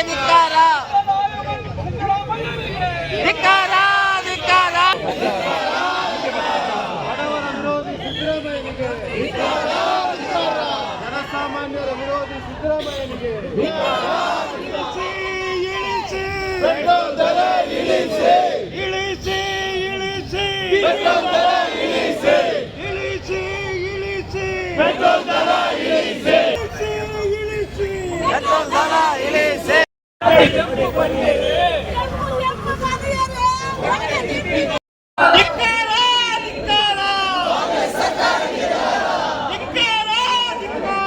ಸರ್ಕಾರಕ್ಕೆ ಧಿಕ್ಕಾರ ಧಿಕ್ಕಾರ ಧಿಕ್ಕಾರ ಜನಸಾಮಾನ್ಯರ ವಿರೋಧಿ ಸಿದ್ದರಾಮಯ್ಯನಿಗೆ ಇಳಿಸಿ ಇಳಿಸಿ ಇಳಿಸಿ. ಇಳಿಸಿ. ಇಳಿಸಿ. ಇಳಿಸಿ ಇಳಿಸಿ ಇಳಿಸಿ. ಪೆಟ್ರೋಲ್ ದರ ಇಳಿಸಿ ಇಳಿಸಿ ಪೆಟ್ರೋಲ್ ದರ ಇಳಿಸಿ ಧಿಕ್ಕಾರ ಧಿಕ್ಕಾರ ಧಿಕ್ಕಾರ ಧಿಕ್ಕಾರ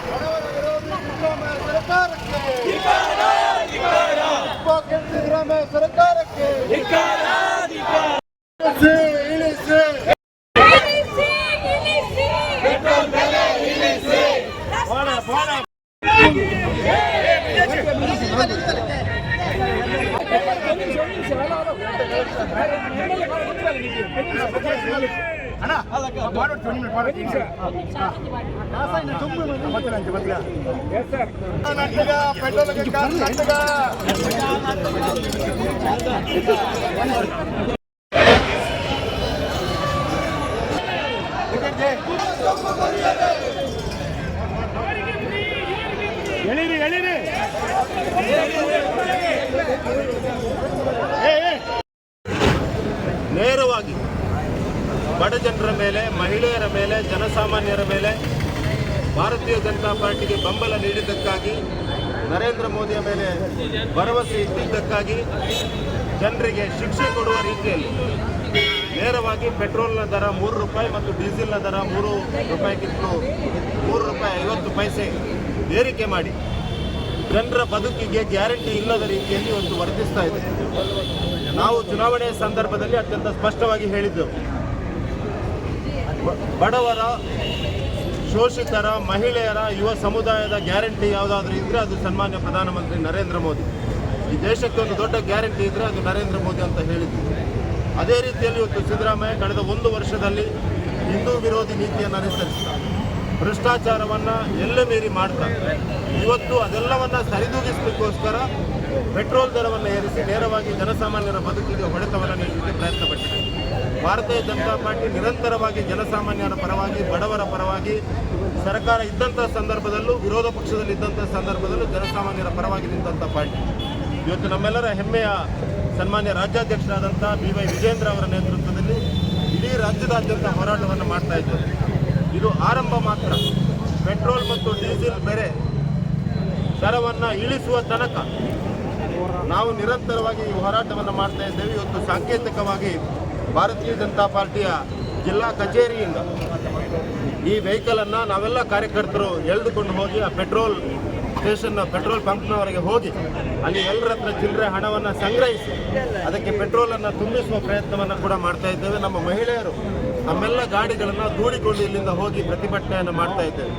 ಬಡವರ ವಿರೋಧಿ ಸಿದ್ದರಾಮಯ್ಯ ಸರ್ಕಾರಕ್ಕೆ ಉಪಮುಖ್ಯಮಂತ್ರಿ ಸಿದ್ದರಾಮಯ್ಯ ಸರ್ಕಾರಕ್ಕೆ ಇಳಿಸಿ ಇಳಿಸಿ அண்ணா பாடு டுவெண்ட்டி மினிட் பாடு பதினஞ்சு பதினஞ்சு பெட்ரோலுக்கு காசு கட்டுங்க எழுது எழுது ಬಡ ಜನರ ಮೇಲೆ, ಮಹಿಳೆಯರ ಮೇಲೆ, ಜನಸಾಮಾನ್ಯರ ಮೇಲೆ ಭಾರತೀಯ ಜನತಾ ಪಾರ್ಟಿಗೆ ಬೆಂಬಲ ನೀಡಿದ್ದಕ್ಕಾಗಿ, ನರೇಂದ್ರ ಮೋದಿಯ ಮೇಲೆ ಭರವಸೆ ಇಟ್ಟಿದ್ದಕ್ಕಾಗಿ ಜನರಿಗೆ ಶಿಕ್ಷೆ ಕೊಡುವ ರೀತಿಯಲ್ಲಿ ನೇರವಾಗಿ ಪೆಟ್ರೋಲ್ನ ದರ ಮೂರು ರೂಪಾಯಿ ಮತ್ತು ಡೀಸೆಲ್ನ ದರ ಮೂರು ರೂಪಾಯಿಗಿಂತಲೂ, ಮೂರು ರೂಪಾಯಿ ಐವತ್ತು ಪೈಸೆ ಏರಿಕೆ ಮಾಡಿ ಜನರ ಬದುಕಿಗೆ ಗ್ಯಾರಂಟಿ ಇಲ್ಲದ ರೀತಿಯಲ್ಲಿ ಒಂದು ವರ್ತಿಸ್ತಾ ಇದೆ. ನಾವು ಚುನಾವಣೆಯ ಸಂದರ್ಭದಲ್ಲಿ ಅತ್ಯಂತ ಸ್ಪಷ್ಟವಾಗಿ ಹೇಳಿದ್ದೆವು. ಬಡವರ, ಶೋಷಿತರ, ಮಹಿಳೆಯರ, ಯುವ ಸಮುದಾಯದ ಗ್ಯಾರಂಟಿ ಯಾವುದಾದ್ರೂ ಇದ್ರೆ ಅದು ಸನ್ಮಾನ್ಯ ಪ್ರಧಾನಮಂತ್ರಿ ನರೇಂದ್ರ ಮೋದಿ. ಈ ದೇಶಕ್ಕೆ ಒಂದು ದೊಡ್ಡ ಗ್ಯಾರಂಟಿ ಇದ್ರೆ ಅದು ನರೇಂದ್ರ ಮೋದಿ ಅಂತ ಹೇಳಿದ್ರು. ಅದೇ ರೀತಿಯಲ್ಲಿ ಇವತ್ತು ಸಿದ್ದರಾಮಯ್ಯ ಕಳೆದ ಒಂದು ವರ್ಷದಲ್ಲಿ ಹಿಂದೂ ವಿರೋಧಿ ನೀತಿಯನ್ನು ಅನುಸರಿಸ್ತಾ ಭ್ರಷ್ಟಾಚಾರವನ್ನು ಎಲ್ಲ ಮೀರಿ ಮಾಡ್ತಾ ಇವತ್ತು ಅದೆಲ್ಲವನ್ನು ಸರಿದೂಗಿಸಲಿಕ್ಕೋಸ್ಕರ ಪೆಟ್ರೋಲ್ ದರವನ್ನು ಏರಿಸಿ ನೇರವಾಗಿ ಜನಸಾಮಾನ್ಯರ ಬದುಕಿಗೆ ಹೊಡೆತವನ್ನು ನೀಡಲಿಕ್ಕೆ ಪ್ರಯತ್ನ ಭಾರತೀಯ ಜನತಾ ಪಾರ್ಟಿ ನಿರಂತರವಾಗಿ ಜನಸಾಮಾನ್ಯರ ಪರವಾಗಿ, ಬಡವರ ಪರವಾಗಿ, ಸರ್ಕಾರ ಇದ್ದಂಥ ಸಂದರ್ಭದಲ್ಲೂ, ವಿರೋಧ ಪಕ್ಷದಲ್ಲಿ ಇದ್ದಂಥ ಸಂದರ್ಭದಲ್ಲೂ ಜನಸಾಮಾನ್ಯರ ಪರವಾಗಿ ನಿಂತಹ ಪಾರ್ಟಿ. ಇವತ್ತು ನಮ್ಮೆಲ್ಲರ ಹೆಮ್ಮೆಯ ಸನ್ಮಾನ್ಯ ರಾಜ್ಯಾಧ್ಯಕ್ಷರಾದಂಥ ಬಿ ವೈ ವಿಜೇಂದ್ರ ಅವರ ನೇತೃತ್ವದಲ್ಲಿ ಇಡೀ ರಾಜ್ಯದಾದ್ಯಂತ ಹೋರಾಟವನ್ನು ಮಾಡ್ತಾ ಇದ್ದೇವೆ ಇದು ಆರಂಭ ಮಾತ್ರ. ಪೆಟ್ರೋಲ್ ಮತ್ತು ಡೀಸೆಲ್ ಬೆಲೆ ದರವನ್ನು ಇಳಿಸುವ ತನಕ ನಾವು ನಿರಂತರವಾಗಿ ಈ ಹೋರಾಟವನ್ನು ಮಾಡ್ತಾ ಇದ್ದೇವೆ. ಇವತ್ತು ಸಾಂಕೇತಿಕವಾಗಿ ಭಾರತೀಯ ಜನತಾ ಪಾರ್ಟಿಯ ಜಿಲ್ಲಾ ಕಚೇರಿಯಿಂದ ಈ ವೆಹಿಕಲನ್ನು ನಾವೆಲ್ಲ ಕಾರ್ಯಕರ್ತರು ಎಳೆದುಕೊಂಡು ಹೋಗಿ ಆ ಪೆಟ್ರೋಲ್ ಸ್ಟೇಷನ್, ಪೆಟ್ರೋಲ್ ಪಂಪ್ನವರೆಗೆ ಹೋಗಿ ಅಲ್ಲಿ ಎಲ್ಲರ ಹತ್ರ ಚಿಲ್ಲರೆ ಹಣವನ್ನು ಸಂಗ್ರಹಿಸಿ ಅದಕ್ಕೆ ಪೆಟ್ರೋಲನ್ನು ತುಂಬಿಸುವ ಪ್ರಯತ್ನವನ್ನು ಕೂಡ ಮಾಡ್ತಾ ಇದ್ದೇವೆ. ನಮ್ಮ ಮಹಿಳೆಯರು ನಮ್ಮೆಲ್ಲ ಗಾಡಿಗಳನ್ನು ದೂಡಿಕೊಂಡು ಇಲ್ಲಿಂದ ಹೋಗಿ ಪ್ರತಿಭಟನೆಯನ್ನು ಮಾಡ್ತಾ ಇದ್ದೇವೆ.